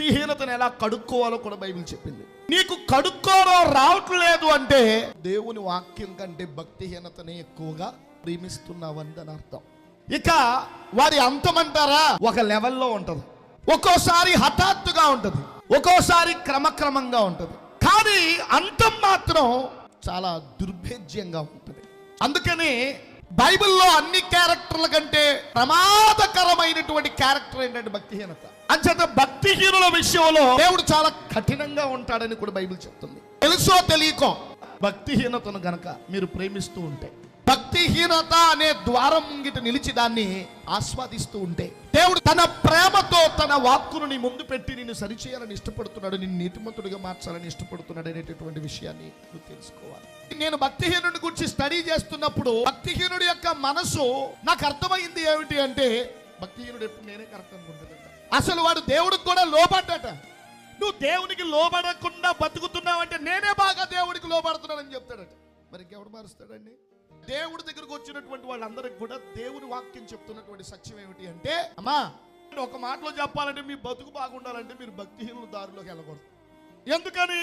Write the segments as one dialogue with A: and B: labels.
A: భక్తిహీనతను ఎలా కడుక్కోవాలో కూడా బైబిల్ చెప్పింది. నీకు కడుక్కోవడం రావట్లేదు అంటే దేవుని వాక్యం కంటే భక్తిహీనతని ఎక్కువగా ప్రేమిస్తున్నావని దాని అర్థం ఇక వారి అంతమంటారా ఒక లెవెల్లో ఉంటది. ఒక్కోసారి హఠాత్తుగా ఉంటది. ఒక్కోసారి క్రమక్రమంగా ఉంటది. కానీ అంతం మాత్రం చాలా దుర్భేద్యంగా ఉంటుంది. అందుకని బైబిల్లో అన్ని క్యారెక్టర్ క్యారెక్టర్ల కంటే ప్రమాదకరమైనటువంటి క్యారెక్టర్ ఏంటంటే భక్తిహీనత. అంచేత భక్తిహీనుల విషయంలో దేవుడు చాలా కఠినంగా ఉంటాడని కూడా బైబిల్ చెప్తుంది. తెలుసో తెలియకో? భక్తిహీనతను గనక మీరు ప్రేమిస్తూ ఉంటే భక్తిహీనత అనే ద్వారం ముంగిట నిలిచి దాన్ని ఆస్వాదిస్తూ ఉంటే దేవుడు తన ప్రేమతో తన వాక్కును నీ ముందు పెట్టి నిన్ను సరిచేయాలని ఇష్టపడుతున్నాడు నిన్ను నీతిమంతుడిగా మార్చాలని ఇష్టపడుతున్నాడు అనేటటువంటి విషయాన్ని నువ్వు తెలుసుకోవాలి. నేను భక్తిహీనుడి గురించి స్టడీ చేస్తున్నప్పుడు భక్తిహీనుడి యొక్క మనసు నాకు అర్థమైంది ఏమిటి అంటే భక్తిహీనుడు ఎప్పుడు నేనే కరెక్ట్ అనుకుంటాడట. అసలు వాడు దేవుడికి కూడా లోపడ్డట నువ్వు దేవునికి లోబడకుండా బతుకుతున్నావంటే నేనే బాగా దేవుడికి లోబడుతున్నానని చెప్తాడట. మరి ఇంకెవడు మారుస్తాడండి? దేవుడి దగ్గరకు వచ్చినటువంటి వాళ్ళందరికి కూడా దేవుని వాక్యం చెప్తున్నటువంటి సత్యం ఏమిటి అంటే అమ్మా! ఒక మాటలో చెప్పాలంటే మీ బతుకు బాగుండాలంటే మీరు భక్తిహీనుల దారిలోకి వెళ్ళకూడదు. ఎందుకని?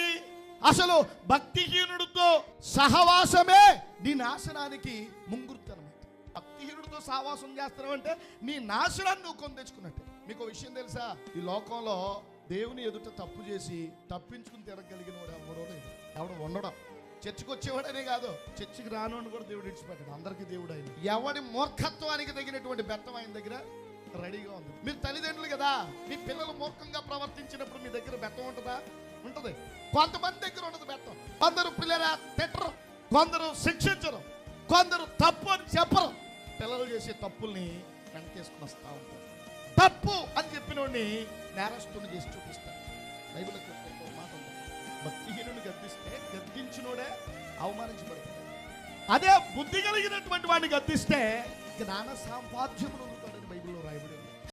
A: అసలు భక్తిహీనుడితో సహవాసమే నీ నాశనానికి ముంగుర్తు అనమాట భక్తిహీనుడితో సహవాసం చేస్తున్నావంటే నీ నాశనాన్ని నువ్వు కొని తెచ్చుకున్నట్టే. మీకు విషయం తెలుసా? ఈ లోకంలో దేవుని ఎదుట తప్పు చేసి తప్పించుకుని తిరగలిగిన వాడు ఎవరో లేదు ఎవడు ఉండడం. చర్చికి వచ్చేవాడనే కాదు. చర్చికి రానోని కూడా దేవుడు ఇచ్చిపెట్టాడు అందరికీ దేవుడు ఆయన ఎవడి మూర్ఖత్వానికి తగినటువంటి బెత్తం ఆయన దగ్గర రెడీగా ఉంది. మీరు తల్లిదండ్రులు కదా మీ పిల్లలు మూర్ఖంగా ప్రవర్తించినప్పుడు మీ దగ్గర బెత్తం ఉంటుందా? ఉంటది. కొంతమంది దగ్గర ఉండదు బెత్తం. కొందరు పిల్లల తిట్టరు కొందరు శిక్షించరు కొందరు తప్పు అని చెప్పరు. పిల్లలు చేసే తప్పుల్ని వెనకేసుకుని వస్తా ఉంటారు. తప్పు అని చెప్పినోడిని నేరస్తుని చేసి చూపిస్తారు. బైబిల్ భక్తిహీనుని గద్దిస్తే గద్దించినోడే అవమానించబడతాడు అదే బుద్ధి కలిగినటువంటి వాడిని గద్దిస్తే జ్ఞాన సాంపాద్యములు బైబిల్లో రాయబడి.